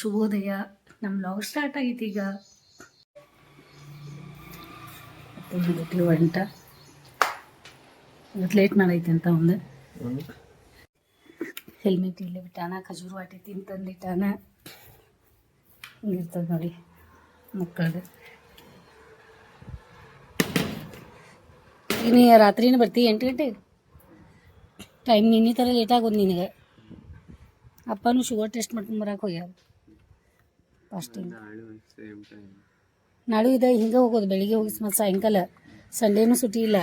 ಶುಭೋದಯ. ನಮ್ಮ log start ಆಗೈತಿ ಈಗ. ಡ್ಯೂಟಿ ಹೊಂಟ ಲೇಟ್ ಮಾಡೈತೆ ಅಂತ ಒಂದು. ಹೆಲ್ಮೆಟ್ ಇಲ್ಲಿ ಬಿಟ್ಟಾನ, ಖಜೂರು ವಾಟಿ ತಿಂತಂದಿಟ್ಟಾನ. ಹಿಂಗಿರ್ತದೆ ನೋಡಿ ಮಕ್ಕಳದು. ನೀ ರಾತ್ರಿನೇ ಬರ್ತಿ, ಎಂಟು ಗಂಟೆಗೆ ಟೈಮ್ ನಿನ್ನೆ ಥರ ಲೇಟ್ ಆಗೋದು ನಿನಗೆ. ಅಪ್ಪನೂ ಶುಗರ್ ಟೆಸ್ಟ್ ಮಾಡ್ಕೊಂಡು ಬರೋಕೆ ಹೋಗ್ಯಾರ ಫಾಸ್ಟಿಂಗ್ ನಾಳೆ ಇದೆ ಹಿಂಗೆ ಹೋಗೋದು. ಬೆಳಿಗ್ಗೆ ಹೋಗಿ ಮತ್ತು ಸಾಯಂಕಾಲ. ಸಂಡೇನು ಸುಟಿ ಇಲ್ಲ.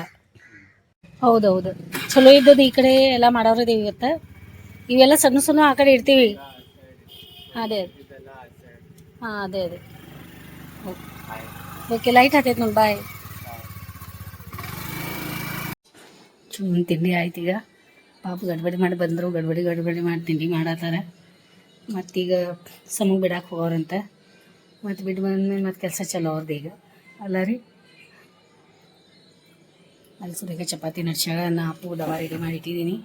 ಹೌದೌದು. ಚಲೋ ಇದ್ದದ್ದು ಈ ಕಡೆ ಎಲ್ಲ ಮಾಡೋರಿದ್ದೀವಿ ಇವತ್ತು. ಇವೆಲ್ಲ ಸಣ್ಣ ಸಣ್ಣ ಆ ಕಡೆ ಇಡ್ತೀವಿ. ಅದೇ ಹಾಂ ಅದೇ ಅದೇ. ಓಕೆ ಲೈಟ್ ಹತ್ತೈತೆ ನೋಡಿ ಬಾಯ್ ಚೂನ್ ತಿಂಡಿ ಆಯ್ತು ಈಗ. ಪಾಪ ಗಡ್ಬಡಿ ಮಾಡಿ ಬಂದರು ಗಡ್ಬಡಿ ಗಡ್ಬಡಿ ಮಾಡಿ ತಿಂಡಿ ಮಾಡತ್ತಾರ. ಮತ್ತೀಗ ಸಮಗ್ ಬಿಡಕ್ಕೆ ಹೋಗೋರಂತ. ಮತ್ತು ಬಿಟ್ಟು ಬಂದ್ಮೇಲೆ ಮತ್ತೆ ಕೆಲಸ ಚಲೋ ಅವ್ರದ್ದು ಈಗ. ಅಲ್ಲ ರೀ? ಅಲ್ಲಿ ಸುರೇಖ ಚಪಾತಿ ನಡ್ಸ್ಯಾಳ ನಾ ಅಪ್ಪು ದವಾ ರೆಡಿ ಮಾಡಿ ಇಟ್ಟಿದ್ದೀನಿ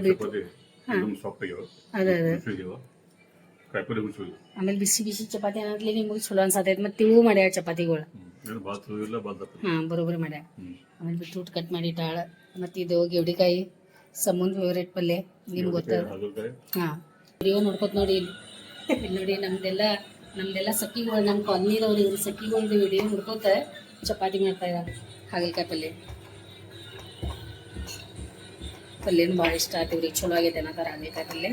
ಬಿಟ್ಟು ಹಾಂ. ಅದೇ ಅದೇ. ಕಾಯಿಪಲ್ಲೆ ಮುಚ್ಚೋದು ಆಮೇಲೆ ಬಿಸಿ ಬಿಸಿ ಚಪಾತಿ ಅನ್ನೋದ್ಲಿ ನಿಮಗೆ ಚಲೋ ಅನ್ಸತೈತೆ. ಮತ್ತು ಇವು ಮಾಡ್ಯಾಳ ಚಪಾತಿಗಳು. ಹಾಂ ಬರೋಬ್ಬರಿ ಮಾಡ್ಯಾಳ. ಹ್ಞೂ ಆಮೇಲೆ ಬಿಟ್ರೂಟ್ ಕಟ್ ಮಾಡಿ ಇಟ್ಟಾಳ. ಮತ್ತು ಇದು ಗೆವಡಿಕಾಯಿ ಸಮುದ್ರ ಫೇವ್ರೇಟ್ ಪಲ್ಯ ನಿಮ್ಗೆ ಗೊತ್ತದ? ಹಾಂ. ವಿಡಿಯೋ ನೋಡ್ಕೊತ ನೋಡಿ. ನೋಡಿ, ನಮ್ದೆಲ್ಲ ನಮ್ದೆಲ್ಲ ಸಖಿಗಳು ನಮ್ಮ ಸಕ್ಕಿ ಇವ್ರು ಸಖಿಗಳ್ದು ವಿಡಿಯೋ ನೋಡ್ಕೋತ ಚಪಾತಿ ಮಾಡ್ತಾ ಇದ್ದಾರೆ ಹಾಗಲಕಾಯಿ ಪಲ್ಯ. ಪಲ್ಯನೂ ಭಾಳ ಇಷ್ಟ ಆಯ್ತು ಇವ್ರಿಗೆ. ಚಲೋ ಆಗೈತೆ ಅನ್ನೋದಾರ ಹಾಗಲಕಾಯಿ ಪಲ್ಯ.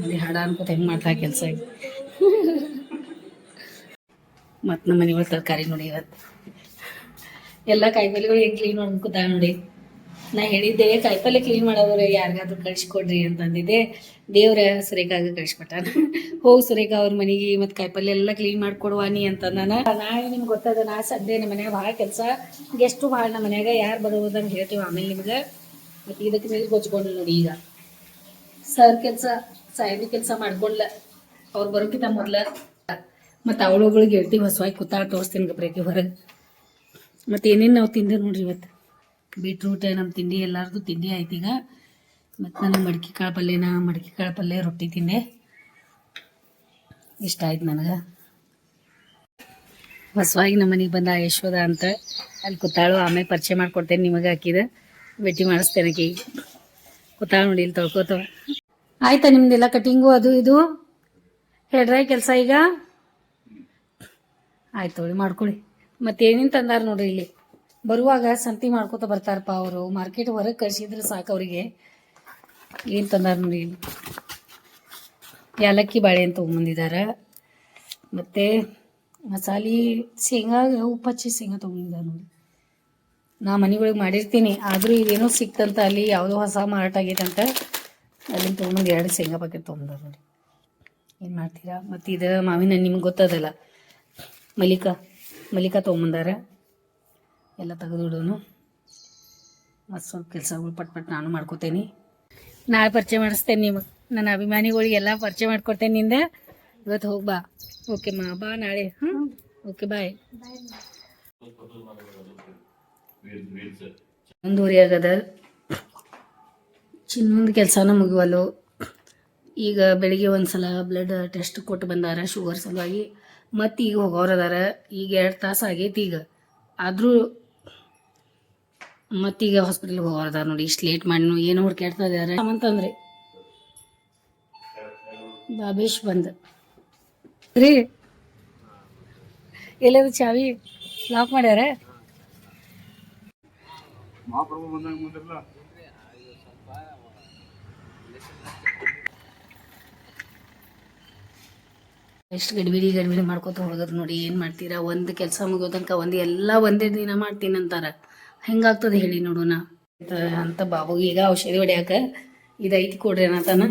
ನೋಡಿ, ಹಾಡ ಅನ್ಕೋತ ಹೆಂಗೆ ಮಾಡ್ತಾ ಕೆಲಸ ಮತ್ತು ನಮ್ಮ ಮನೆ ಒಳಗೆ ತರಕಾರಿ ನೋಡಿ ಇವತ್ತು. ಎಲ್ಲ ಕಾಯಿಪಲ್ಯಗಳು ಹೆಂಗೆ ಕ್ಲೀನ್ ಮಾಡ್ಕೋತಾ ನೋಡಿ. ನಾ ಹೇಳಿದ್ದೆ ಕಾಯಿಪಲ್ಲೆ ಕ್ಲೀನ್ ಮಾಡೋದ್ರೆ ಯಾರಿಗಾದ್ರೂ ಕಳಿಸ್ಕೊಡ್ರಿ ಅಂತಂದಿದ್ದೆ. ದೇವ್ರ ಸುರೇಖಾಗ ಕಳಿಸ್ಕೊಟ್ಟಾನ ಹೋಗಿ ಸುರೇಖಾ ಅವ್ರ ಮನೆಗೆ ಮತ್ತು ಕಾಯಿಪಲ್ಯ ಎಲ್ಲ ಕ್ಲೀನ್ ಮಾಡ್ಕೊಡುವ ನೀ ಅಂತ ನಾನು. ನಾಳೆ ನಿಮ್ಗೆ ಗೊತ್ತದ, ನಾ ಸದ್ಯ ನಮ್ಮ ಮನ್ಯಾಗ ಭಾಳ ಕೆಲಸ. ಗೆಸ್ಟು ಭಾಳ ನಮ್ಮ ಮನ್ಯಾಗ ಯಾರು ಬರೋದಂಗೆ ಹೇಳ್ತೀವಿ ಆಮೇಲೆ ನಿಮ್ಗೆ. ಮತ್ತು ಇದಕ್ಕೆ ನೀರು ಗೊಚ್ಕೊಂಡು ನೋಡಿ ಈಗ. ಸರ್ ಕೆಲಸ ಸಾಯಿ ಕೆಲಸ ಮಾಡ್ಕೊಂಡ್ಲ. ಅವ್ರು ಬರೋಕ್ಕಿಂತ ಮೊದ್ಲ. ಮತ್ತು ಅವಳುಗಳಿಗೆ ಹೇಳ್ತೀವಿ ಹೊಸವಾಗಿ ಕೂತಾಳ ತೋರಿಸ್ತೀನಿ ಗಬ್ರೇಕಿ ಹೊರಗೆ. ಮತ್ತು ಏನೇನು ನಾವು ತಿಂದೆ ನೋಡ್ರಿ ಇವತ್ತು. ಬೀಟ್ರೂಟ್ ನಮ್ಮ ತಿಂಡಿ ಎಲ್ಲರದು ತಿಂಡಿ ಆಯ್ತು ಈಗ. ಮತ್ತು ನಾನು ಮಡಿಕೆ ಕಾಳು ಪಲ್ಯನ? ಮಡಿಕೆ ಕಾಳು ಪಲ್ಯ, ರೊಟ್ಟಿ ತಿಂದೆ. ಇಷ್ಟ ಆಯ್ತು ನನಗೆ. ಹೊಸವಾಗಿ ನಮ್ಮ ಮನೆಗೆ ಬಂದ ಯಶೋದ ಅಂತ ಅಲ್ಲಿ ಕೂತಾಳು ಆಮೇಲೆ ಪರಿಚಯ ಮಾಡ್ಕೊಡ್ತೇನೆ ನಿಮಗೆ ಹಾಕಿದ ಭೇಟಿ ಮಾಡಿಸ್ತೇನೆ ಆಕಿ. ಕೂತಾಳು ನೋಡಿ ಇಲ್ಲಿ ತೊಳ್ಕೊತವ ಆಯ್ತಾ ನಿಮ್ದೆಲ್ಲ ಕಟಿಂಗು ಅದು ಇದು? ಹೇಳ್ರಿ ಕೆಲಸ ಈಗ? ಆಯ್ತು ಮಾಡ್ಕೊಳ್ಳಿ ಮತ್ತೆ ಏನೇನು ತಂದಾರ ನೋಡ್ರಿ ಇಲ್ಲಿ? ಬರುವಾಗ ಸಂತಿ ಮಾಡ್ಕೊತ ಬರ್ತಾರಪ್ಪ ಅವರು. ಮಾರ್ಕೆಟ್ ಹೊರಗೆ ಕಳ್ಸಿದ್ರೆ ಸಾಕು ಅವರಿಗೆ. ಏನು ತಂದಾರ ನೋಡಿ. ಏಲಕ್ಕಿ ಅಂತ ತೊಗೊಂಬಂದಿದ್ದಾರೆ ಮತ್ತು ಮಸಾಲೆ ಶೇಂಗಾ, ಉಪ್ಪು ಹಚ್ಚಿ ಶೇಂಗಾ ತೊಗೊಂಡಿದ್ದಾರೆ ನೋಡಿ. ನಾ ಮನೆಗಳಿಗೆ ಮಾಡಿರ್ತೀನಿ. ಆದರೂ ಇದೇನೋ ಸಿಕ್ತಂತ ಅಲ್ಲಿ ಯಾವುದೋ ಹೊಸ ಮಾರಾಟ ಅಂತ ಅಲ್ಲಿಂದ ತೊಗೊಂಬಂದು ಎರಡು ಶೇಂಗಾ ಪ್ಯಾಕೆಟ್ ತೊಗೊಂಡಾರ ನೋಡಿ. ಏನು ಮಾಡ್ತೀರಾ? ಮತ್ತು ಇದು ಮಾವಿನ ನಿಮ್ಗೆ ಗೊತ್ತದಲ್ಲ? ಮಲ್ಲಿಕಾ ಮಲ್ಲಿಕಾ ತೊಗೊಂಬಂದಾರ. ಎಲ್ಲ ತೆಗೆದಿಡೋನು ಮತ್ತು ಸ್ವಲ್ಪ ಕೆಲಸಗಳು ಪಟ್ ಪಟ್ ನಾನು ಮಾಡ್ಕೋತೇನೆ. ನಾಳೆ ಪರಿಚಯ ಮಾಡಿಸ್ತೇನೆ ನಿಮಗೆ ನನ್ನ ಅಭಿಮಾನಿಗಳಿಗೆಲ್ಲ ಪರಿಚಯ ಮಾಡ್ಕೊಡ್ತೇನೆ ನಿಂದ. ಇವತ್ತು ಹೋಗಿ ಬಾ. ಓಕೆ ಮಾ ಬಾ ನಾಳೆ. ಹ್ಞೂ ಓಕೆ ಬಾಯ್ ಮುಂದುವರಿಯಾಗದ. ಚಿನ್ನೊಂದು ಕೆಲಸನ ಮುಗಿವಲ್ಲು. ಈಗ ಬೆಳಿಗ್ಗೆ ಒಂದು ಸಲ ಬ್ಲಡ್ ಟೆಸ್ಟ್ ಕೊಟ್ಟು ಬಂದಾರ ಶುಗರ್ ಸಲುವಾಗಿ. ಮತ್ತು ಈಗ ಹೋಗೋರು ಅದಾರ. ಈಗ ಎರಡು ತಾಸು ಆಗೈತಿ ಈಗ. ಆದರೂ ಮತ್ತೀಗ ಹಾಸ್ಪಿಟಲ್ಗೆ ಹೋಗೋರು ನೋಡಿ ಇಷ್ಟು ಲೇಟ್ ಮಾಡಿ ಏನೋ ಕೇಳ್ತಾ ಇದ್ದಾರೆ ಅಂತಂದ್ರಿ ಬಾಬೇಶ್ ಬಂದ. ರೀ ಎಲ್ಲದ ಚಾವಿ ಲಾಕ್ ಮಾಡ್ಯಾರ? ಎಷ್ಟು ಗಡಿಬಿಡಿ ಗಡಿಬಿಡಿ ಮಾಡ್ಕೊತ ಹೋಗೋದು ನೋಡಿ ಏನು ಮಾಡ್ತೀರಾ? ಒಂದು ಕೆಲಸ ಮುಗಿಯೋ ತನಕ ಒಂದು ಎಲ್ಲ ಒಂದೇ ದಿನ ಮಾಡ್ತೀನಿ ಅಂತಾರ ಹೆಂಗಾಗ್ತದೆ ಹೇಳಿ ನೋಡೋಣ. ಅಂತ- ಬಾಬುಗೆ ಈಗ ಔಷಧಿ ಹೊಡ್ಯಾಕ ಇದೈತಿ ಕೊಡ್ರಿ ಅನ್ನತಾನ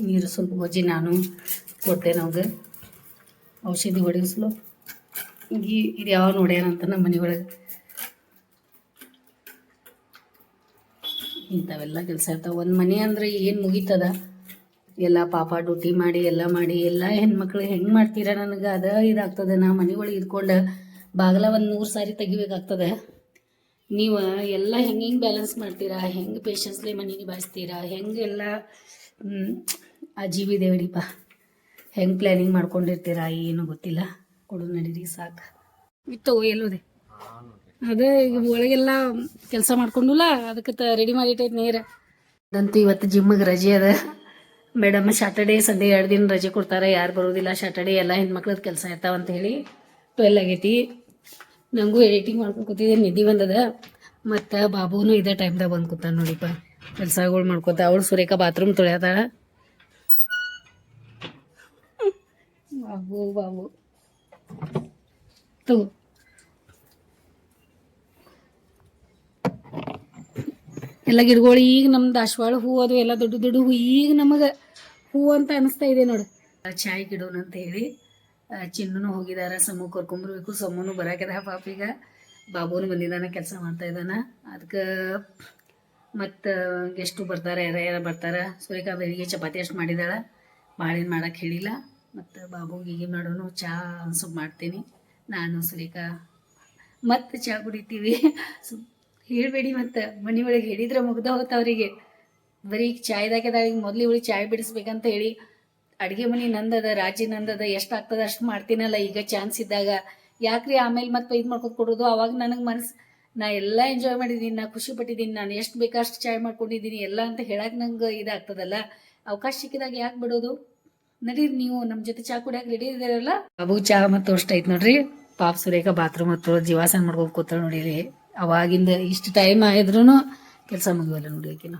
ನೀರು ಸ್ವಲ್ಪ ಗೊಜ್ಜಿ ನಾನು ಕೊಟ್ಟೆ ನಮ್ಗೆ ಔಷಧಿ ಹೊಡಿಸ್ಲು. ಈ ಇದು ಯಾವ ನೋಡ್ಯಾನಂತ ನಮ್ಮ ಮನೆಯೊಳಗೆ. ಇಂಥವೆಲ್ಲ ಕೆಲಸ ಇರ್ತಾವೆ. ಒಂದು ಮನೆ ಅಂದ್ರೆ ಏನು ಮುಗೀತದ? ಎಲ್ಲ ಪಾಪ ಡ್ಯೂಟಿ ಮಾಡಿ, ಎಲ್ಲ ಮಾಡಿ, ಎಲ್ಲ ಹೆಣ್ಮಕ್ಳು ಹೆಂಗೆ ಮಾಡ್ತೀರಾ ನನಗೆ? ಅದ ಇದಾಗ್ತದೆ. ನಾ ಮನೆ ಒಳಗೆ ಇದ್ಕೊಂಡು ಬಾಗಿಲ ಒಂದು ನೂರು ಸಾರಿ ತೆಗಿಬೇಕಾಗ್ತದೆ. ನೀವು ಎಲ್ಲ ಹೆಂಗೆ ಹೆಂಗೆ ಬ್ಯಾಲೆನ್ಸ್ ಮಾಡ್ತೀರಾ? ಹೆಂಗೆ ಪೇಷನ್ಸ್ಲೆ ಮನೆ ನಿಭಾಯಿಸ್ತೀರಾ ಹೆಂಗೆಲ್ಲ ಆ ಜೀವಿ ದೇವಡಿಪ್ಪ ಹೆಂಗೆ ಪ್ಲ್ಯಾನಿಂಗ್ ಮಾಡ್ಕೊಂಡಿರ್ತೀರಾ? ಏನು ಗೊತ್ತಿಲ್ಲ. ಕೊಡು ನಡೀರಿ, ಸಾಕು. ಇತ್ತು ಎಲ್ಲೋದೆ ಅದೇ ಈಗ ಒಳಗೆಲ್ಲ ಕೆಲಸ ಮಾಡ್ಕೊಂಡುಲ್ಲ, ಅದಕ್ಕೆ ರೆಡಿ ಮಾಡಿಟ್ಟೈತೆ ನೇರ. ಅದಂತೂ ಇವತ್ತು ಜಿಮ್ಮಿಗೆ ರಜೆ ಅದ. ಮೇಡಮ್ ಸ್ಯಾಟರ್ಡೇ ಸಂಡೇ ಎರಡು ದಿನ ರಜೆ ಕೊಡ್ತಾರೆ. ಯಾರು ಬರೋದಿಲ್ಲ ಸ್ಯಾಟರ್ಡೇ ಎಲ್ಲ ಹೆಣ್ಮಕ್ಳದ್ದು ಕೆಲಸ ಇರ್ತಾವಂತ ಹೇಳಿ ಟ್ವೆಲ್ ಆಗೈತಿ. ನನಗೂ ಎಡಿಟಿಂಗ್ ಮಾಡ್ಕೊಂಡು ಕೂತಿದ್ದೆ. ನಿಧಿ ಬಂದದ. ಮತ್ತು ಬಾಬುನು ಇದೇ ಟೈಮ್ದಾಗ ಬಂದ್ ಕೂತಾನ ನೋಡಿಪ್ಪ. ಕೆಲಸಗಳು ಮಾಡ್ಕೊತ ಅವಳು ಸುರೇಖಾ ಬಾತ್ರೂಮ್ ತೊಳ್ಯಾತಾಳ. ಬಾಬು ಬಾಬು. ತಗೋ. ಎಲ್ಲ ಗಿಡಗಳು ಈಗ ನಮ್ಮ ದಾಸವಾಳ ಹೂ ಅದು ಎಲ್ಲ ದೊಡ್ಡ ದೊಡ್ಡ ಹೂ ಈಗ ನಮಗೆ ಹೂ ಅಂತ ಅನಿಸ್ತಾ ಇದೆ ನೋಡು. ಚಾಯ್ ಗಿಡೋನ್ ಅಂತ ಹೇಳಿ ಆ, ಹೋಗಿದ್ದಾರೆ ಸಮೂ ಕರ್ಕೊಂಬರ್ಬೇಕು ಸಮೂನು ಬರಾಕ್ಯದ ಪಾಪ ಈಗ. ಬಾಬುನು ಬಂದಿದ್ದಾನೆ ಕೆಲಸ ಮಾಡ್ತಾ ಇದ್ದಾನ. ಅದಕ್ಕೆ ಮತ್ತು ಗೆಸ್ಟು ಬರ್ತಾರೆ ಯಾರ ಯಾರ ಬರ್ತಾರೆ ಬೆಳಿಗ್ಗೆ ಚಪಾತಿ ಅಷ್ಟು ಮಾಡಿದಾಳ. ಭಾಳೇನು ಮಾಡಕ್ಕೆ ಹೇಳಿಲ್ಲ. ಮತ್ತು ಬಾಬುಗೆ ಮಾಡೋನು ಚಹಾ ಸ್ವಲ್ಪ ಮಾಡ್ತೀನಿ. ನಾನು ಸುರೇಖಾ ಮತ್ತೆ ಚಹಾ ಕುಡಿತೀವಿ. ಹೇಳಬೇಡಿ ಮತ್ತು. ಮನೆ ಒಳಗೆ ಹೇಳಿದ್ರೆ ಮುಗ್ದ ಹೋಗ್ತ ಅವರಿಗೆ. ಬರೀ ಚಾಯ್ದಾಗೆದ ಈಗ ಮೊದಲು ಇವಳಿಗೆ ಚಾಯ್ ಬಿಡಿಸ್ಬೇಕಂತ ಹೇಳಿ ಅಡುಗೆ ಮನೆ ನಂದದ, ರಾಜಿ ನಂದದ ಎಷ್ಟು ಆಗ್ತದ ಅಷ್ಟು ಮಾಡ್ತೀನಲ್ಲ ಈಗ ಚಾನ್ಸ್ ಇದ್ದಾಗ. ಯಾಕ್ರಿ ಆಮೇಲೆ ಮತ್ತೆ ಇದು ಮಾಡ್ಕೊತ ಕೊಡೋದು? ಅವಾಗ ನನಗೆ ಮನಸ್ಸು ನಾ ಎಲ್ಲ ಎಂಜಾಯ್ ಮಾಡಿದ್ದೀನಿ ನಾ ಖುಷಿ ಪಟ್ಟಿದ್ದೀನಿ ನಾನು ಎಷ್ಟು ಬೇಕಷ್ಟು ಚಾಯ್ ಮಾಡ್ಕೊಂಡಿದ್ದೀನಿ ಎಲ್ಲ ಅಂತ ಹೇಳಕ್ಕೆ ನಂಗೆ ಇದಾಗ್ತದಲ್ಲ. ಅವಕಾಶ ಸಿಕ್ಕಿದಾಗ ಯಾಕೆ ಬಿಡೋದು? ನಡೀರಿ ನೀವು ನಮ್ಮ ಜೊತೆ ಚಾ ಕುಡಿಯಾಕ ರೆಡಿ ಇದ್ದೀರಲ್ಲ ಬಾಬು, ಚಾ ಮತ್ತು ಅಷ್ಟು ಐತೆ ನೋಡ್ರಿ. ಪಾಪ ಸುರೇಖ ಬಾತ್ರೂಮ್ ಹತ್ರ ಜೀವಾಸನ ಮಾಡ್ಕೊಂಡು ಕೂತಾಳ ನೋಡಿರಿ. ಅವಾಗಿಂದ ಇಷ್ಟು ಟೈಮ್ ಆದ್ರೂ ಕೆಲಸ ಮುಗಿಯಲ್ಲ ನೋಡಿ ಆಕಿನ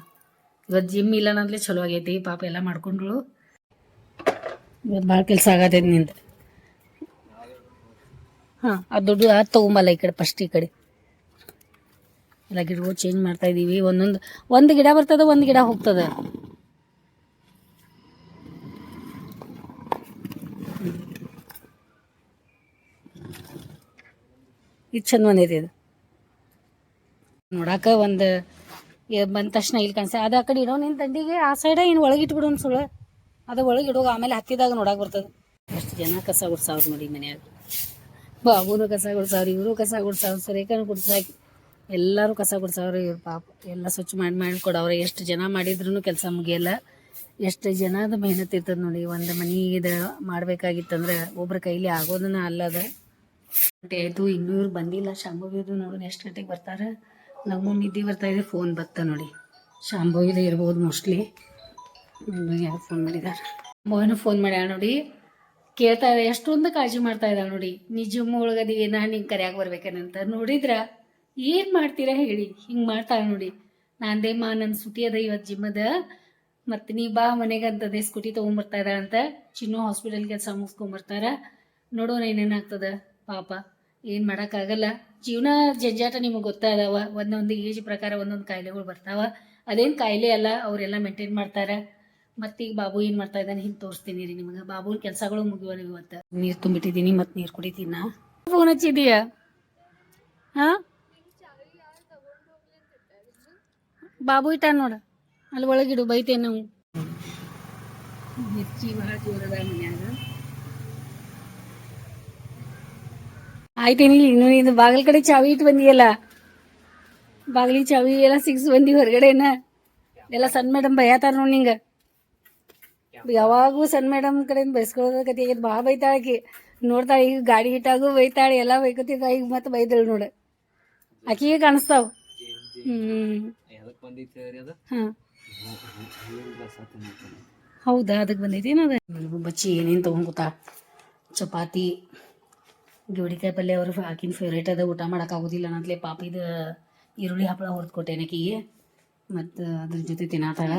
ಇವತ್ತು ಜಿಮ್ ಇಲ್ಲ ಅನ್ನೋದ್ಲೆ ಚಲೋ ಆಗೈತಿ, ಪಾಪ ಎಲ್ಲ ಮಾಡ್ಕೊಂಡ್ಳು. ಇವತ್ತು ಭಾಳ ಕೆಲಸ ಆಗತೈತಿ ನಿಂದ? ಹಾಂ ಅದು ದುಡ್ಡು ಅದು ತಗೊಂಬಲ್ಲ ಈ ಕಡೆ ಫಸ್ಟ್ ಈ ಕಡೆ. ಎಲ್ಲ ಗಿಡಗಳು ಚೇಂಜ್ ಮಾಡ್ತಾ ಇದೀವಿ. ಒಂದೊಂದು, ಒಂದು ಗಿಡ ಬರ್ತದ, ಒಂದು ಗಿಡ ಹೋಗ್ತದ. ಇದು ಚಂದ ಬಂದೈತಿ ಇದು. ನೋಡಾಕ ಒಂದು ಬಂದ ತಕ್ಷಣ ಇಲ್ಲಿ ಕಾಣಿಸ. ಅದು ಆ ಕಡೆ ಇಡೋ ನಿನ್ನ ತಂಡಿಗೆ ಆ ಸೈಡ ಏನು ಒಳಗೆ ಇಟ್ಬಿಡೋಣ ಸುಳ್ಳ ಅದು ಒಳಗೆ ಇಡೋ ಆಮೇಲೆ ಹತ್ತಿದಾಗ ನೋಡಕ್ಕೆ ಬರ್ತದೆ. ಎಷ್ಟು ಜನ ಕಸ ಗುಡ್ಸಾವ್ರು ನೋಡಿ ಮನ್ಯಾಗ. ಬಾಬುನು ಕಸ ಗುಡ್ಸಾವ್ರು ಇವರು ಕಸ ಗುಡ್ಸಾವ್ರು, ಸರಿಕನು ಗುಡ್ಸಾಕಿ. ಎಲ್ಲರೂ ಕಸ ಗುಡ್ಸಾವ್ರು ಇವ್ರು ಪಾಪ. ಎಲ್ಲ ಸ್ವಚ್ಛ ಮಾಡಿ ಮಾಡಿ ಎಷ್ಟು ಜನ ಮಾಡಿದ್ರು ಕೆಲಸ ಮುಗಿಯಲ್ಲ. ಎಷ್ಟು ಜನದ ಮೆಹನತ್ ಇರ್ತದೆ ನೋಡಿ. ಒಂದು ಮನೆಗೆ ಮಾಡ್ಬೇಕಾಗಿತ್ತಂದ್ರೆ ಒಬ್ರ ಕೈಲಿ ಆಗೋದನ್ನ ಅಲ್ಲದ. ಗಂಟೆ ಆಯಿತು ಇನ್ನೂ ಇವ್ರು ಬಂದಿಲ್ಲ ಶಾಂಭವಿದು ನೋಡೋಣ ಎಷ್ಟು ಗಂಟೆಗೆ ಬರ್ತಾರೆ. ನಮ್ಮ ನಿದ್ದೆ ಬರ್ತಾ ಇದೆ ಫೋನ್ ಬರ್ತಾ ನೋಡಿ. ಶಾಂಭವಿದ ಇರ್ಬೋದು ಮೋಸ್ಟ್ಲಿ ಯಾರು ಫೋನ್ ಮಾಡಿದ್ದಾರೆ. ಮೋಹನು ಫೋನ್ ಮಾಡ್ಯಾಳ ನೋಡಿ. ಕೇಳ್ತಾ ಇದೆ, ಎಷ್ಟೊಂದು ಕಾಳಜಿ ಮಾಡ್ತಾ ಇದ್ದಾಳೆ ನೋಡಿ. ನಿಜ ಜಿಮ್ ಒಳಗದೀವಿ ನಾನು ಹಿಂಗೆ ಕರೆಯಾಗಿ ಬರ್ಬೇಕೇನಂತ ನೋಡಿದ್ರ? ಏನು ಮಾಡ್ತೀರಾ ಹೇಳಿ. ಹಿಂಗೆ ಮಾಡ್ತಾಳೆ ನೋಡಿ. ನಾಂದೇ ಮಾ ನನ್ನ ಸುಟಿ ಅದ ಇವತ್ತು ಜಿಮ್ಮದ ಮತ್ತು ನೀ ಬಾ, ಮನೆಗೆ ಅಂತದೆ ಸ್ಕೂಟಿ ತೊಗೊಂಬರ್ತಾ ಇದ್ದಾಳಂತ ಚಿನ್ನು ಹಾಸ್ಪಿಟಲ್ ಕೆಲಸ ಮುಗಿಸ್ಕೊಂಬರ್ತಾರ. ನೋಡೋಣ ಏನೇನಾಗ್ತದ ಪಾಪ, ಏನು ಮಾಡೋಕ್ಕಾಗಲ್ಲ. ಜೀವನ ಜಂಜಾಟ ನಿಮಗೆ ಗೊತ್ತಾದವ ಒಂದೊಂದು ಏಜ್ ಪ್ರಕಾರ ಒಂದೊಂದು ಕಾಯಿಲೆಗಳು ಬರ್ತಾವ. ಅದೇನು ಕಾಯಿಲೆ ಅಲ್ಲ, ಅವರೆಲ್ಲ ಮೇಂಟೈನ್ ಮಾಡ್ತಾರೆ. ಮತ್ತೀಗ ಬಾಬು ಏನು ಮಾಡ್ತಾ ಇದ್ದಾನೆ ಹಿಂಗೆ ತೋರಿಸ್ತೀನಿ ರೀ ನಿಮಗೆ. ಬಾಬುನ ಕೆಲಸಗಳು ಮುಗಿಯುವ ಇವತ್ತು. ನೀರು ತುಂಬಿಟ್ಟಿದ್ದೀನಿ ಮತ್ತು ನೀರು ಕುಡಿತೀನಿ ಫೋನ್ ಹಚ್ಚಿದೀಯಾ? ಹಾಂ? ಬಾಬು ಇಟ್ಟ ನೋಡ. ಅಲ್ಲಿ ಒಳಗಿಡು ಬೈತೇನೆ ನಾವು. ಮಿರ್ಚಿ ಭಾಳ ಜೋರದ ಮನ್ಯಾಗ. ಆಯ್ತೇನಿ ಇನ್ನು ಇದು ಬಾಗಿಲ ಕಡೆ ಚಾವಿ ಇಟ್ಟು ಬಂದಿಯಲ್ಲ? ಬಾಗಿಲಿ ಚಾವಿ ಎಲ್ಲ ಸಿಕ್ಸ್ ಬಂದಿ ಹೊರಗಡೆನ? ಎಲ್ಲ ಸಣ್ಣ ಮೇಡಮ್ ಬೈಯತಾರ ನೋಡಿ ನಿಂಗೆ. ಯಾವಾಗೂ ಸಣ್ಣ ಮೇಡಮ್ ಕಡೆಯಿಂದ ಬೈಸ್ಕೊಳ್ಳೋದ ಕತೆ ಆಗೈತೆ ಭಾಳ ಬೈತಾಳೆ ಆಕಿ ನೋಡ್ತಾಳೆ ಈಗ ಗಾಡಿ ಹಿಟ್ಟಾಗು ಬೈತಾಳೆ ಎಲ್ಲ ಬೈಕೋತಿದ್ದ ಈಗ ಮತ್ತೆ ಬೈದಳು ನೋಡು. ಆಕಿಗೆ ಕಾಣಿಸ್ತಾವ. ಹೌದಾ ಅದಕ್ಕೆ ಬಂದೈತಿ ಅದು? ಬಚ್ಚಿ ಏನೇನು ತೊಗೊಂಡ್ಕೊತಾ ಚಪಾತಿ ಜೋಡಿಕಾಯಿ ಪಲ್ಯ ಅವ್ರ ಆಕಿನ ಫೇವ್ರೇಟ್ ಅದ ಊಟ ಮಾಡೋಕ್ಕಾಗೋದಿಲ್ಲ ಅನ್ನತ್ಲೆ ಪಾಪ ಇದು ಈರುಳ್ಳಿ ಹಪ್ಪಳ ಹೊರತು ಕೊಟ್ಟೇನೆ ಆಕಿಗೆ. ಮತ್ತು ಅದ್ರ ಜೊತೆ ತಿನ್ನತಾಳ.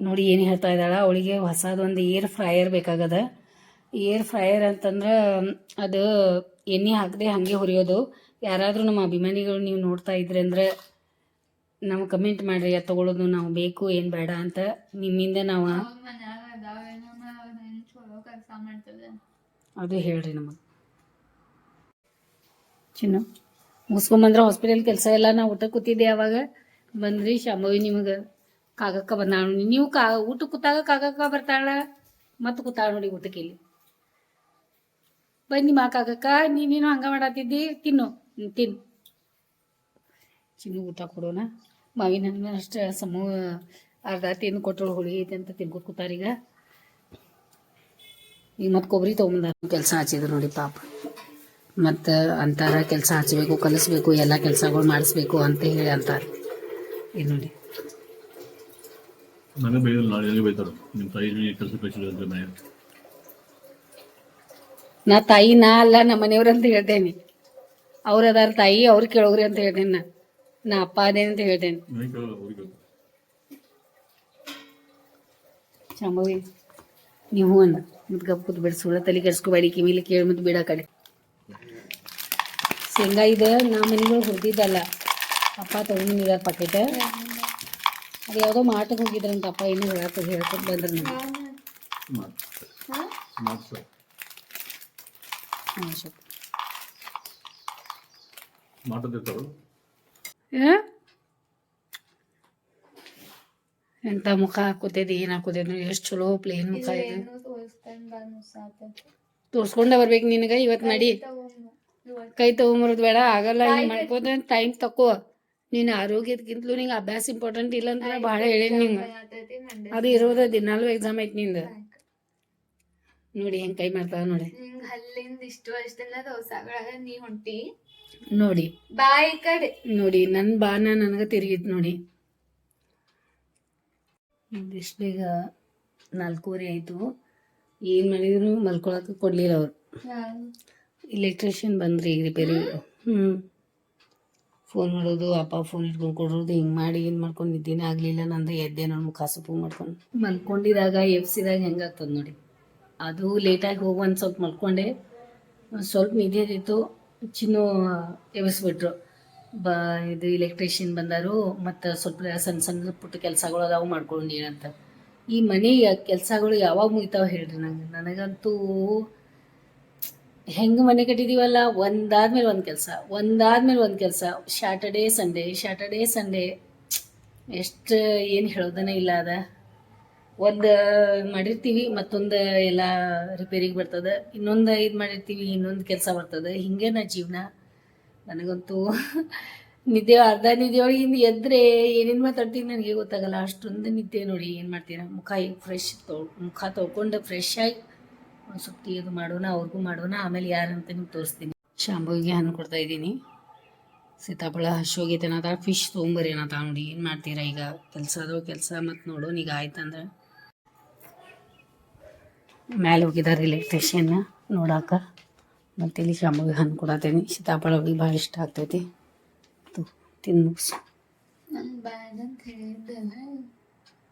ನೋಡಿ ಏನು ಹೇಳ್ತಾ ಇದ್ದಾಳೆ ಅವಳಿಗೆ ಹೊಸದೊಂದು ಏರ್ ಫ್ರೈಯರ್ ಬೇಕಾಗದ. ಏರ್ ಫ್ರೈಯರ್ ಅಂತಂದ್ರೆ ಅದು ಎಣ್ಣೆ ಹಾಕದೆ ಹಾಗೆ ಹುರಿಯೋದು. ಯಾರಾದರೂ ನಮ್ಮ ಅಭಿಮಾನಿಗಳು ನೀವು ನೋಡ್ತಾ ಇದ್ರಿ ಅಂದ್ರೆ ನಾವು ಕಮೆಂಟ್ ಮಾಡಿರಿ ಅದು ತೊಗೊಳೋದು ನಾವು ಬೇಕು ಏನು ಬೇಡ ಅಂತ. ನಿಮ್ಮಿಂದ ನಾವು ಅದು ಹೇಳ್ರಿ ನಮಗೆ. ಚಿನ್ನ ಮುಗಿಸ್ಕೊಂಬಂದ್ರೆ ಹಾಸ್ಪಿಟಲ್ ಕೆಲಸ ಎಲ್ಲ ನಾವು ಊಟ ಕೂತಿದ್ದೆ ಅವಾಗ ಬಂದ್ರಿ ಶಾಂಭವಿ ನಿಮಗೆ ಕಾಗಕ್ಕ ಬಂದಾಳ ನೋಡಿ. ನೀವು ಕಾ, ಊಟ ಕೂತಾಗ ಕಾಗಕ್ಕ ಬರ್ತಾಳ, ಮತ್ತೆ ಕೂತಾಳ ನೋಡಿ ಊಟಕ್ಕೆ ಇಲ್ಲಿ ಬನ್ನಿ ಮಾಕಾಗಕ್ಕ ನೀನೇನು ಹಂಗ ಮಾಡತ್ತಿದ್ದಿ ತಿನ್ನು ತಿನ್ ಚಿನ್ನು ಊಟ ಕೊಡೋಣ. ಮಾವಿನ ಹಣ್ಣು ಅಷ್ಟು ಸಮ, ಅರ್ಧ ತಿಂದು ಕೊಟ್ಟರು ಹುಳಿ ಐತೆ ಅಂತ ತಿನ್ಕೊತ ಕೂತಾರೀಗ ಈಗ. ಮತ್ತೆ ಕೊಬ್ಬರಿ ತೊಗೊಂಬಂದ ಕೆಲಸ ಹಚ್ಚಿದ್ರು ನೋಡಿ ಪಾಪ. ಮತ್ತು ಅಂತಾರ, ಕೆಲಸ ಹಚ್ಚಬೇಕು ಕಲಿಸ್ಬೇಕು, ಎಲ್ಲ ಕೆಲಸಗಳು ಮಾಡಿಸ್ಬೇಕು ಅಂತ ಹೇಳಿ ಅಂತಾರೆ. ಇದು ನೋಡಿ? ನನಗೆ ಬೈದಿಲ್ಲ ನಾಳೆ ಎಲ್ಲಿ ಬೈತಾರೆ? ನಿಮ್ಮ ತಾಯಿ ಕೆಲಸ ಕಳಿಸಿಲ್ಲ ಅಂದ್ರೆ ಮನೆ ನಾ ತಾಯಿ ನಾ ಅಲ್ಲ ನಮ್ಮ ಮನೆಯವ್ರು ಅಂತ ಹೇಳ್ತೇನೆ. ಅವ್ರು ಅದಾರ ತಾಯಿ ಅವ್ರು ಕೇಳೋಗ್ರಿ ಅಂತ ಹೇಳ್ತೇನೆ ನಾ. ನಾ ಅಪ್ಪ ಅದೇನೆ ಅಂತ ಕೇಳಲ್ಲ ಅವ್ರಿಗೆ ಶಾಂಭವಿ ನೀವು ಅನ್ನ ಮತ್ತೆ ಗಪ್ ಕೂತ್ ಬಿಡ ಸುಳ್ಳ ತಲೆ ಕೆಡ್ಸ್ಕೊಬೇಡಿ ಕಿವಿಲಿ ಕೇಳಿ ಮತ್ತೆ ಬಿಡ ಕಡೆ. ಶೇಂಗಾ ಇದೆ ನಾ ಮನೆಗಳು ಹುರಿದಿದ್ದಲ್ಲ ಅಪ್ಪ ತೊಗೊಂಡಿದ್ದಾರೆ ಪಾಕೆಟ್. ಅದು ಯಾವುದೋ ಮಾಟಕ್ಕೆ ಹೋಗಿದ್ರಂತ ಅಪ್ಪ, ಇನ್ನೂ ಹೇಳಕ್ಕೆ ಹೇಳ್ಕೊಟ್ಟು ಬಂದ್ರೆ ನಮ್ಗೆ ಎಂತ ಮುಖ ಹಾಕೋತೈತಿ ಏನು ಹಾಕೋತೈತಿ ಎಷ್ಟು ಚಲೋ ಪ್ಲೇನ್ ಮುಖ ಇದೆ. ತೋರ್ಸ್ಕೊಂಡ ಬರ್ಬೇಕು ನಿನಗೆ ಇವತ್ತು ನಡಿ. ಕೈ ತಗೊಂಬರೋದು ಬೇಡ, ಆಗಲ್ಲ ಮಾಡ್ಕೋತ ಟೈಮ್ ತಕೋ. ನಿನ್ನ ಆರೋಗ್ಯದಕ್ಕಿಂತಲೂ ನಿಂಗೆ ಅಭ್ಯಾಸ ಇಂಪಾರ್ಟೆಂಟ್ ಇಲ್ಲ ಅಂತ ಭಾಳ ಹೇಳೇನಿ ನಿಂಗೆ ಅದು ಇರೋದ ದಿನಾಲು ಎಕ್ಸಾಮ್ ಐತಿ ನಿಂದ. ನೋಡಿ ಹೆಂಗೆ ಕೈ ಮಾಡ್ತಾವ ನೋಡಿ. ಅಲ್ಲಿಂದ ಇಷ್ಟು ವರ್ಷದಿಂದ ದೋಸಾಗಳಾಗ ನೀ ಹೊಂಟಿ. ನೋಡಿ. ಬಾಯಿ ಕಡೆ. ನೋಡಿ ನನ್ನ ಬಾನ ನನಗೆ ತಿರುಗಿತ್ತು ನೋಡಿ. ಇದಿಷ್ಟು ಬೇಗ ನಾಲ್ಕೂವರೆ ಆಯಿತು. ಏನು ಮಾಡಿದ್ರು ಮಲ್ಕೊಳಕ್ಕೆ ಕೊಡಲಿಲ್ಲ ಅವ್ರು. ಇಲೆಕ್ಟ್ರಿಷಿಯನ್ ಬಂದ್ರಿ ರಿಪೇರಿ ಹ್ಞೂ ಫೋನ್ ಮಾಡೋದು ಅಪ್ಪ ಫೋನ್ ಇಟ್ಕೊಂಡು ಕೊಡೋದು, ಹಿಂಗೆ ಮಾಡಿ ಏನು ಮಾಡ್ಕೊಂಡು ನಿದ್ದೆನೇ ಆಗಲಿಲ್ಲ ನಂದು ಎದ್ದೆ ನಾನು ಮುಖ ಮಾಡ್ಕೊಂಡು. ಮಲ್ಕೊಂಡಿದಾಗ ಎಬ್ಸಿದಾಗ ಹೆಂಗಾಗ್ತದೆ ನೋಡಿ. ಅದು ಲೇಟಾಗಿ ಹೋಗಿ ಒಂದು ಸ್ವಲ್ಪ ಮಲ್ಕೊಂಡೆ. ಸ್ವಲ್ಪ ನಿದ್ದೆ ಇತ್ತು ಚಿನ್ನು ಎಬ್ಬಿಸ್ಬಿಟ್ರು ಬ, ಇದು ಎಲೆಕ್ಟ್ರಿಷಿಯನ್ ಬಂದರು, ಮತ್ತು ಸ್ವಲ್ಪ ಸಣ್ಣ ಸಣ್ಣ ಪುಟ್ಟ ಕೆಲಸಗಳು ಅದಾವು ಮಾಡ್ಕೊಂಡು ಅಂತ ಈ ಮನೆ ಕೆಲಸಗಳು ಯಾವಾಗ ಮುಗಿತಾವ ಹೇಳ್ರಿ ನಂಗೆ. ನನಗಂತೂ ಹೆಂಗೆ ಮನೆ ಕಟ್ಟಿದೀವಲ್ಲ? ಒಂದಾದ್ಮೇಲೆ ಒಂದು ಕೆಲಸ, ಒಂದಾದ್ಮೇಲೆ ಒಂದು ಕೆಲಸ. ಸ್ಯಾಟರ್ಡೇ ಸಂಡೇ ಸ್ಯಾಟರ್ಡೇ ಸಂಡೇ ಎಷ್ಟು ಏನು ಹೇಳೋದನೇ ಇಲ್ಲ ಅದ. ಒಂದು ಮಾಡಿರ್ತೀವಿ, ಮತ್ತೊಂದು ಎಲ್ಲ ರಿಪೇರಿಗೆ ಬರ್ತದೆ. ಇನ್ನೊಂದು ಇದು ಮಾಡಿರ್ತೀವಿ, ಇನ್ನೊಂದು ಕೆಲಸ ಬರ್ತದೆ. ಹಿಂಗೆ ನಾ ಜೀವನ. ನನಗಂತೂ ನಿದ್ದೆ, ಅರ್ಧ ನಿದ್ದೆ ಒಳಗಿಂದ ಎದ್ರೆ ಏನೇನು ಮಾತಾಡ್ತೀನಿ ನನಗೆ ಗೊತ್ತಾಗಲ್ಲ. ಅಷ್ಟೊಂದು ನಿದ್ದೆ ನೋಡಿ ಏನು ಮಾಡ್ತೀರಾ? ಮುಖ ಫ್ರೆಶ್ ತೊ, ಮುಖ ತೊಳ್ಕೊಂಡು ಫ್ರೆಶ್ ಆಗಿ ಒಂದು ಸ್ವಲ್ಪ ಟೀ ಅದು ಮಾಡೋಣ ಅವ್ರಿಗೂ ಮಾಡೋಣ ಆಮೇಲೆ ಯಾರಂತ ನಿಮ್ಗೆ ತೋರಿಸ್ತೀನಿ. ಶಾಂಭವಿಗೆ ಹಣ್ಣು ಕೊಡ್ತಾ ಇದ್ದೀನಿ. ಸೀತಾಫಲ ಹಸಿವಾಗೈತೆ ಅನ್ನೋದ ಫಿಶ್ ತೊಗೊಂಬರಿ ಅನ್ನೋದ ನೋಡಿ ಏನು ಮಾಡ್ತೀರಾ ಈಗ? ಕೆಲಸ ಅದೋ ಕೆಲಸ ಮತ್ತು ನೋಡೋಣ ಈಗ ಆಯ್ತಂದ್ರೆ ಮ್ಯಾಲೆ ಹೋಗಿದ್ದಾರೆ ಇಲೆಕ್ಟ್ರಿಷಿಯನ್ ನೋಡಾಕ. ಮತ್ತು ಇಲ್ಲಿ ಶಾಂಭವಿಗೆ ಹಣ್ಣು ಕೊಡತ್ತೀನಿ ಸೀತಾಫಲ ಅವ್ರಿಗೆ ಭಾಳ ಇಷ್ಟ ಆಗ್ತೈತಿ. ತಿನ್ನು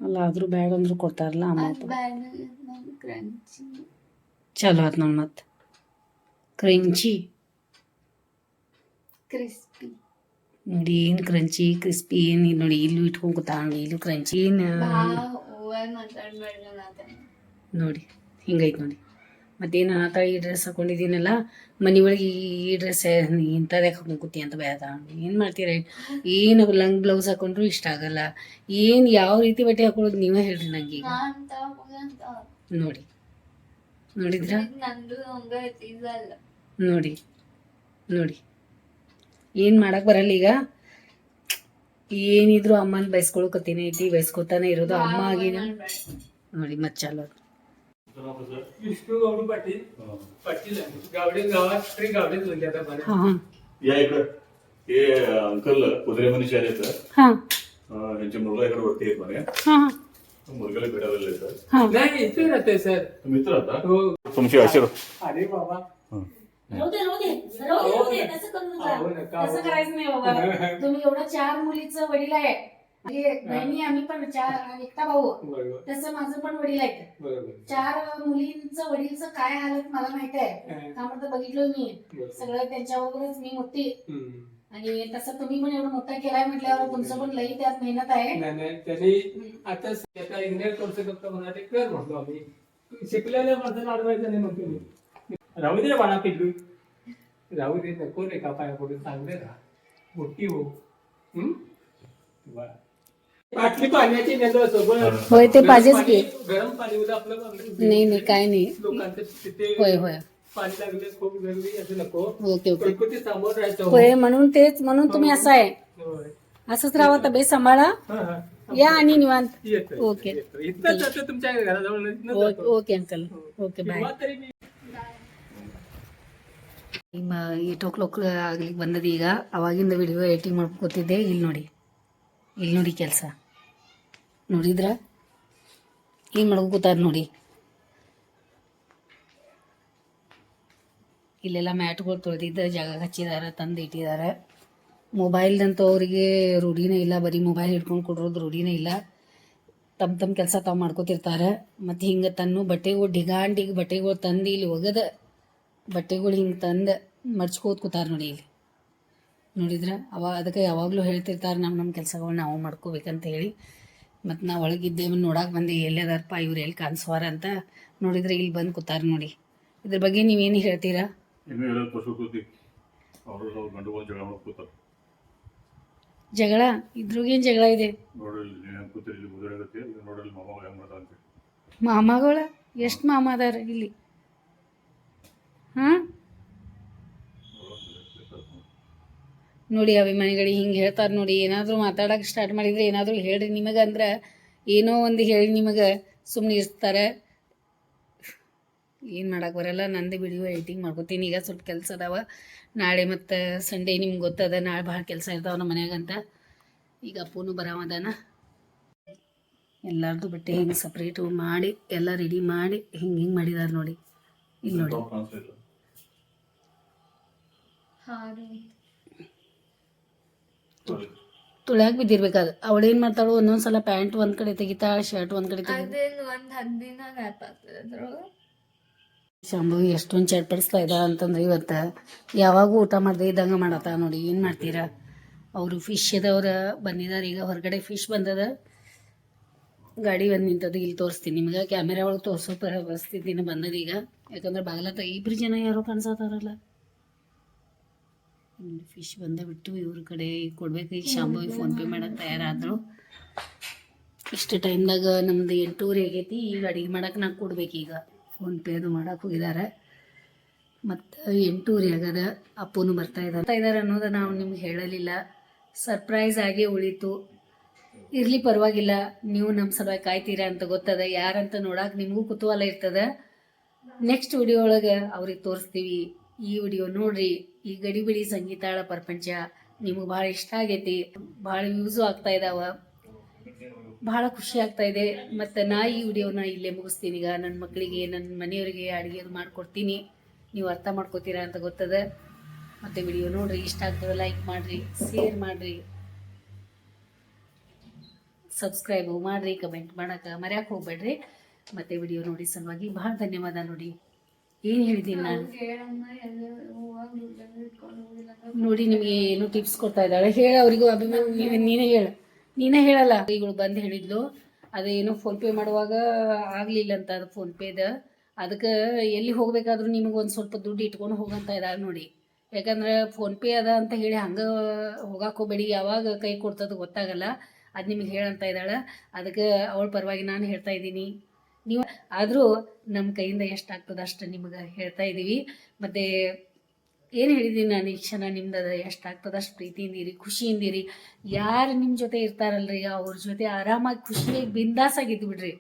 ಅಲ್ಲ ಆದರೂ ಬ್ಯಾಗ್ ಅಂದರೂ ಕೊಡ್ತಾರಲ್ಲ ಅದ್ ಅಮೌಂಟ್ ಬ್ಯಾಡ್ ನನ್ ಕ್ರಂಚಿ ಚಲೋ ಆತ್ ನೋಡಿ ಮತ್ತೆ. ಕ್ರಂಚಿ ಕ್ರಿಸ್ಪಿ ನೋಡಿ ಏನು ಕ್ರಂಚಿ ಕ್ರಿಸ್ಪಿ ಏನು ನೋಡಿ ಇಲ್ಲೂ ಇಟ್ಕೊಂಡು ಕೂತ ನೋಡಿ ಇಲ್ಲೂ ಕ್ರಂಚಿ ಏನು ನೋಡಿ ಹಿಂಗೈತೆ ನೋಡಿ. ಮತ್ತೇನು ಆತ ಈ ಡ್ರೆಸ್ ಹಾಕೊಂಡಿದ್ದೀನಲ್ಲ ಮನೆ ಒಳಗೆ ಈ ಡ್ರೆಸ್ ಇಂಥದ್ದೇ ಹಾಕೊಂಡು ಕೂತಿ ಅಂತ ಬೇಡ. ಏನು ಮಾಡ್ತೀರ? ಏನು ಲಂಗ್ ಬ್ಲೌಸ್ ಹಾಕೊಂಡ್ರು ಇಷ್ಟ ಆಗಲ್ಲ. ಏನು ಯಾವ ರೀತಿ ಬಟ್ಟೆ ಹಾಕೊಳ್ಳೋದು ನೀವೇ ಹೇಳ್ರಿ ನಂಗೆ ನೋಡಿ. ನೋಡಿದ್ರ ನಂದು ಹಂಗ ಇದಲ್ಲ ನೋಡಿ ನೋಡಿ ಏನು ಮಾಡಕ್ ಬರಲ್ಲ ಈಗ ಏನಿದ್ರು ಅಮ್ಮನ ಬಯಸ್ಕೊಳಕತ್ತೀನಿ ಐತಿ ಬಯಸ್ಕೊತಾನೆ ಇರೋದು ಅಮ್ಮ ಆಗಿನ ನೋಡಿ ಮತ್ತೆ ಚಾಲು ಆತು. विष्णू गावडे पाटील पाटील आहे. गावडे गावात श्री गावडे बोलले आता बरं हा हा या इकडं हे अंकल कुत्रे मनीष आहेत हा अं, यांचे मुलगा इकडे वरती आहेत म्हणे हा मुलगाला भेटायला येतात हा. नाही इथे राहते सर. मित्र आता हो. तुमची आशीर्वाद. अरे बाबा. राहू दे राहू दे. राहू दे. राहू दे तसं करू अहो, नका नका, तसं अहो. करायचं नाही बाबा. तुम्ही एवढं चार मुलीचं वडील आहे. म्हणजे बहिणी आम्ही पण चार एकटा भाऊ. बरोबर. तसं माझं पण वडील आहेत. बरोबर. चार मुलींचं वडीलचं काय हालत मला माहीत आहे. हं. का म्हणतं बघितलं मी. बरोबर. सगळं त्यांच्याबरोबरच मी मोठी. हम्म. आणि तसं तुम्ही पण एवढं मोठा केलाय म्हटल्यावर तुमचं पण लई त्यात मेहनत आहे. नाही नाही त्यांनी आता आता इंजिनियर कोर्स करतो म्हणा ते कर म्हणतो आम्ही. शिकलेल्या माणसाला अडवायचं नाही म्हणतो मी. राहू दे बाळा पिल्लू. राहू दे नको रे का पाया पडून चांगले राहा. मोठी हो. बाटली पाण्याची नेलो सगळं होय ते गरम पाहिजेच पाणी- की. गरम पाणी होतं आपलं नाही नाही काय नाही. लोकांचं तिथे होय होय. पाणी लागले खूप गर्दी असं नको ओके ओके प्रकृती समोर राहायचं होय म्हणून तेच म्हणून तुम्ही असं आहे होय. असंच राहा तब्येत सांभाळा हा, हा. या आणि निवांत येतोय, ओके. येतोय. इथनं जातो तुमच्या घराजवळ इथनं ಓ- जातो. ಓಕೆ ಅಂಕಲ್ ಓಕೆ ಬಾಯ್ किंवा तरी मी ನಿಮ್ಮ ಏಟ್ ಓ ಕ್ಲಾಕ್ ಆಗ್ಲಿಕ್ಕೆ ಬಂದದ ಈಗ ಅವಾಗಿಂದ ವಿಡಿಯೋ ಎಡಿಟಿಂಗ್ ಮಾಡ್ಕೊತಿದ್ದೆ ಇಲ್ಲಿ ನೋಡಿ ಇಲ್ಲಿ ನೋಡಿ ಕೆಲಸ ನೋಡಿದ್ರ ಏನು ಮಾಡ್ಕೋತಾರ ನೋಡಿ ಇಲ್ಲೆಲ್ಲ ಮ್ಯಾಟ್ಗಳು ತೊಳೆದಿದ್ದ ಜಾಗ ಹಚ್ಚಿದಾರೆ, ತಂದು ಇಟ್ಟಿದ್ದಾರೆ ಮೊಬೈಲ್ದಂತೂ ಅವರಿಗೆ ರೂಢಿನೇ ಇಲ್ಲ, ಬರೀ ಮೊಬೈಲ್ ಹಿಡ್ಕೊಂಡು ಕೊಡೋದು ರೂಢಿನೇ ಇಲ್ಲ. ತಮ್ಮ ತಮ್ಮ ಕೆಲಸ ತಾವು ಮಾಡ್ಕೋತಿರ್ತಾರೆ. ಮತ್ತು ಹಿಂಗೆ ತನ್ನು ಬಟ್ಟೆಗಳು ಡಿಗಾಂಡಿಗೆ ಬಟ್ಟೆಗಳು ತಂದು ಇಲ್ಲಿ ಒಗದ ಬಟ್ಟೆಗಳು ಹಿಂಗೆ ತಂದು ಮರ್ಚ್ಕೋತ ಕೂತಾರೆ ನೋಡಿ ಇಲ್ಲಿ. ನೋಡಿದ್ರೆ ಅವ ಅದಕ್ಕೆ ಯಾವಾಗಲೂ ಹೇಳ್ತಿರ್ತಾರೆ ನಮ್ಮ ನಮ್ಮ ಕೆಲಸಗಳು ನಾವು ಮಾಡ್ಕೋಬೇಕಂತ ಹೇಳಿ. ಮತ್ತು ನಾವು ಒಳಗಿದ್ದೇವೆ ನೋಡಕ್ಕೆ ಬಂದು ಎಲ್ಲದಾರಪ್ಪ ಇವ್ರು ಎಲ್ಲಿ ಕಾಣಿಸುವಾರ? ಅಂತ ನೋಡಿದರೆ ಇಲ್ಲಿ ಬಂದು ಕೂತಾರೆ ನೋಡಿ. ಇದ್ರ ಬಗ್ಗೆ ನೀವೇನು ಹೇಳ್ತೀರಾ? ಇನ್ನೂ ಎಲ್ಲ ಪಶುಕೃತಿ ಅವರು ಅವ್ರ ಗಂಡು ಬಂದು ಜಗಳ ಮಾಡ್ಕೋತಾರೆ ಜಗಳ? ಇದ್ರಿಗೇನು ಜಗಳ ಇದೆ? ನೋಡಲಿ ನೀವು ಹೆಂಗೆ ಕೂತೀರಿ ಇಲ್ಲಿ ಮುದುರಾಗತ್ತೆ ಇಲ್ಲಿ ನೋಡಲಿ ಮಾಮ ಹೆಂಗೆ ಮಾಡ್ತಾ ಅಂತ ಮಾಮಗಳ? ಎಷ್ಟು ಮಾಮ ಅದಾರ ಇಲ್ಲಿ? ಹಾಂ? ನೋಡಿ ಅಭಿಮಾನಿಗಳಿಗೆ ಹಿಂಗೆ ಹೇಳ್ತಾರೆ ನೋಡಿ. ಏನಾದರೂ ಮಾತಾಡೋಕೆ ಸ್ಟಾರ್ಟ್ ಮಾಡಿದರೆ ಏನಾದರೂ ಹೇಳ್ರಿ ನಿಮಗೆ ಅಂದ್ರೆ ಏನೋ ಒಂದು ಹೇಳಿ ನಿಮಗೆ ಸುಮ್ಮನೆ ಇರ್ತಾರೆ. ಏನು ಮಾಡಕ್ಕೆ ಬರಲ್ಲ ನಂದು ವಿಡಿಯೋ ಎಡಿಟಿಂಗ್ ಮಾಡ್ಕೊತೀನಿ. ಈಗ ಸ್ವಲ್ಪ ಕೆಲಸ ಅದಾವ. ನಾಳೆ ಮತ್ತು ಸಂಡೇ ನಿಮ್ಗೆ ಗೊತ್ತದ ನಾಳೆ ಭಾಳ ಕೆಲಸ ಇರ್ತಾವ ನಮ್ಮ ಮನ್ಯಾಗಂತ. ಈಗ ಅಪ್ಪನೂ ಬರಾವದಾನ ಎಲ್ಲಾರ್ದು ಬಟ್ಟೆ ಹಿಂಗೆ ಸಪ್ರೇಟು ಮಾಡಿ ಎಲ್ಲ ರೆಡಿ ಮಾಡಿ ಹಿಂಗೆ ಹಿಂಗೆ ಮಾಡಿದಾರೆ ನೋಡಿ. ಇಲ್ಲಿ ನೋಡಿ. ತುಳ್ಯಾಕ ಬಿದ್ದಿರ್ಬೇಕಾದ. ಅವಳು ಅವಳೇನು ಮಾಡ್ತಾಳು ಒಂದೊಂದ್ಸಲ ಪ್ಯಾಂಟ್ ಒಂದ್ ಕಡೆ ತೆಗಿತಾಳ ಶರ್ಟ್ ಒಂದ್ ಕಡೆ ತೆಗಿ ಶಾಂಭವಿ ಎಷ್ಟೊಂದು ಚಟ್ಪಡಿಸ್ತಾ ಇದ್ದಾಳೆ ಅಂತಂದ್ರೆ ಇವತ್ತು ಯಾವಾಗೂ ಊಟ ಮಾಡದೆ ಇದ್ದಂಗೆ ಮಾಡತ್ತ ನೋಡಿ, ಏನು ಮಾಡ್ತೀರಾ? ಅವರು ಫಿಶ್ ಅದವ್ರ ಬಂದಿದ್ದಾರೆ ಈಗ ಹೊರಗಡೆ ಫಿಶ್ ಬಂದದ. ಗಾಡಿ ಬಂದು ನಿಂತದ್ದು, ಇಲ್ಲಿ ತೋರಿಸ್ತೀನಿ ನಿಮ್ಗೆ. ಕ್ಯಾಮೆರಾ ಒಳಗೆ ತೋರಿಸೋ ಪರಿಸ್ಥಿತಿನ ಬಂದದ ಈಗ. ಯಾಕಂದ್ರೆ ಬಾಗಲತ್ತ ಇಬ್ರು ಜನ ಯಾರೋ ಕಾಣಿಸತ್ತಾರಲ್ಲ. ಫಿಶ್ ಬಂದ ಬಿಟ್ಟು ಇವ್ರ ಕಡೆ ಕೊಡ್ಬೇಕು. ಈಗ ಶಾಂಬು ಫೋನ್ಪೇ ಮಾಡಕ್ಕೆ ತಯಾರಾದ್ರು. ಇಷ್ಟು ಟೈಮ್ದಾಗ ನಮ್ದು ಎಂಟೂವರೆ ಆಗೈತಿ. ಈಗ ಅಡಿಗೆ ಮಾಡಕ್ಕೆ ನಾ ಕೊಡ್ಬೇಕೀಗ. ಫೋನ್ ಪೇ ಅದು ಮಾಡಕ್ಕೆ ಹೋಗಿದ್ದಾರೆ. ಮತ್ತು ಎಂಟೂರಿ ಆಗದ ಅಪ್ಪನೂ ಬರ್ತಾ ಇದ್ದಾರೆ. ಬರ್ತಾ ಇದ್ದಾರೆ ಅನ್ನೋದು ನಾವು ನಿಮ್ಗೆ ಹೇಳಲಿಲ್ಲ. ಸರ್ಪ್ರೈಸ್ ಆಗಿ ಉಳಿತು. ಇರಲಿ ಪರವಾಗಿಲ್ಲ, ನೀವು ನಮ್ಮ ಸಲುವಾಗಿ ಕಾಯ್ತೀರಾ ಅಂತ ಗೊತ್ತದ. ಯಾರಂತ ನೋಡಕ್ಕೆ ನಿಮಗೂ ಕುತೂಹಲ ಇರ್ತದ. ನೆಕ್ಸ್ಟ್ ವಿಡಿಯೋ ಒಳಗೆ ಅವ್ರಿಗೆ ತೋರಿಸ್ತೀವಿ. ಈ ವಿಡಿಯೋ ನೋಡ್ರಿ. ಈ ಗಡಿಬಿಡಿ ಸಂಗೀತಾಳ ಪ್ರಪಂಚ ನಿಮಗೆ ಭಾಳ ಇಷ್ಟ ಆಗೈತಿ. ಭಾಳ ಯೂಸು ಆಗ್ತಾ ಇದಾವ. ಬಹಳ ಖುಷಿ ಆಗ್ತಾ ಇದೆ. ಮತ್ತು ನಾ ಈ ವಿಡಿಯೋನ ಇಲ್ಲೇ ಮುಗಿಸ್ತೀನಿ. ಈಗ ನನ್ನ ಮಕ್ಕಳಿಗೆ ನನ್ನ ಮನೆಯವರಿಗೆ ಅಡುಗೆ ಮಾಡಿಕೊಡ್ತೀನಿ. ನೀವು ಅರ್ಥ ಮಾಡ್ಕೋತೀರಾ ಅಂತ ಗೊತ್ತದ. ಮತ್ತು ವಿಡಿಯೋ ನೋಡ್ರಿ. ಇಷ್ಟ ಆಗ್ತದೆ ಲೈಕ್ ಮಾಡಿರಿ ಶೇರ್ ಮಾಡಿರಿ. ಸಬ್ಸ್ಕ್ರೈಬು ಮಾಡಿರಿ ಕಮೆಂಟ್ ಮಾಡೋಕೆ ಮರ್ಯಾಕೆ ಹೋಗ್ಬೇಡ್ರಿ. ಮತ್ತು ವಿಡಿಯೋ ನೋಡಿ ಸಲುವಾಗಿ ಭಾಳ ಧನ್ಯವಾದ ನೋಡಿ. ಏನು ಹೇಳಿದ್ದೀನಿ ನಾನು? ನೋಡಿ ನಿಮಗೆ ಏನು ಟಿಪ್ಸ್ ಕೊಡ್ತಾ ಇದ್ದಾಳೆ? ಹೇಳ, ಅವರಿಗೂ ಅಭಿಮಾನ ನೀನೇ ಹೇಳ. ನೀನೇ ಹೇಳಲ್ಲ. ಇವಳು ಬಂದು ಹೇಳಿದ್ಲು. ಅದೇನೋ ಫೋನ್ ಪೇ ಮಾಡುವಾಗ ಆಗಲಿಲ್ಲ ಅಂತ ಅದು ಫೋನ್ ಪೇದ ಅದಕ್ಕೆ ಎಲ್ಲಿ ಹೋಗ್ಬೇಕಾದ್ರೂ ನಿಮಗೆ ಒಂದು ಸ್ವಲ್ಪ ದುಡ್ಡು ಇಟ್ಕೊಂಡು ಹೋಗಂತ ಇದಾಗ ನೋಡಿ. ಯಾಕಂದ್ರೆ ಫೋನ್ ಪೇ ಅದ ಅಂತ ಹೇಳಿ ಹಂಗೆ ಹೋಗಕ್ಕೆ ಹೋಗ್ಬೇಡಿ. ಯಾವಾಗ ಕೈ ಕೊಡ್ತದ ಗೊತ್ತಾಗಲ್ಲ. ಅದು ನಿಮಗೆ ಹೇಳಂತ ಇದ್ದಾಳೆ ಅದಕ್ಕೆ ಅವಳ ಪರವಾಗಿ ನಾನು ಹೇಳ್ತಾ ಇದ್ದೀನಿ. ನೀವು ಆದರೂ ನಮ್ಮ ಕೈಯಿಂದ ಎಷ್ಟಾಗ್ತದೆ ಅಷ್ಟು ನಿಮಗೆ ಹೇಳ್ತಾ ಇದ್ದೀವಿ ಮತ್ತು ಏನು ಹೇಳಿದ್ದೀನಿ ನಾನು ಈ ಕ್ಷಣ ನಿಮ್ದು ಎಷ್ಟಾಗ್ತದೆ ಅಷ್ಟು ಪ್ರೀತಿಯಿಂದ ಇರಿ, ಖುಷಿಯಿಂದ ಇರಿ. ಯಾರು ನಿಮ್ಮ ಜೊತೆ ಇರ್ತಾರಲ್ರಿ, ಅವ್ರ ಜೊತೆ ಆರಾಮಾಗಿ ಖುಷಿಯಾಗಿ ಬಿಂದಾಸಾಗಿದ್ದು ಬಿಡ್ರಿ.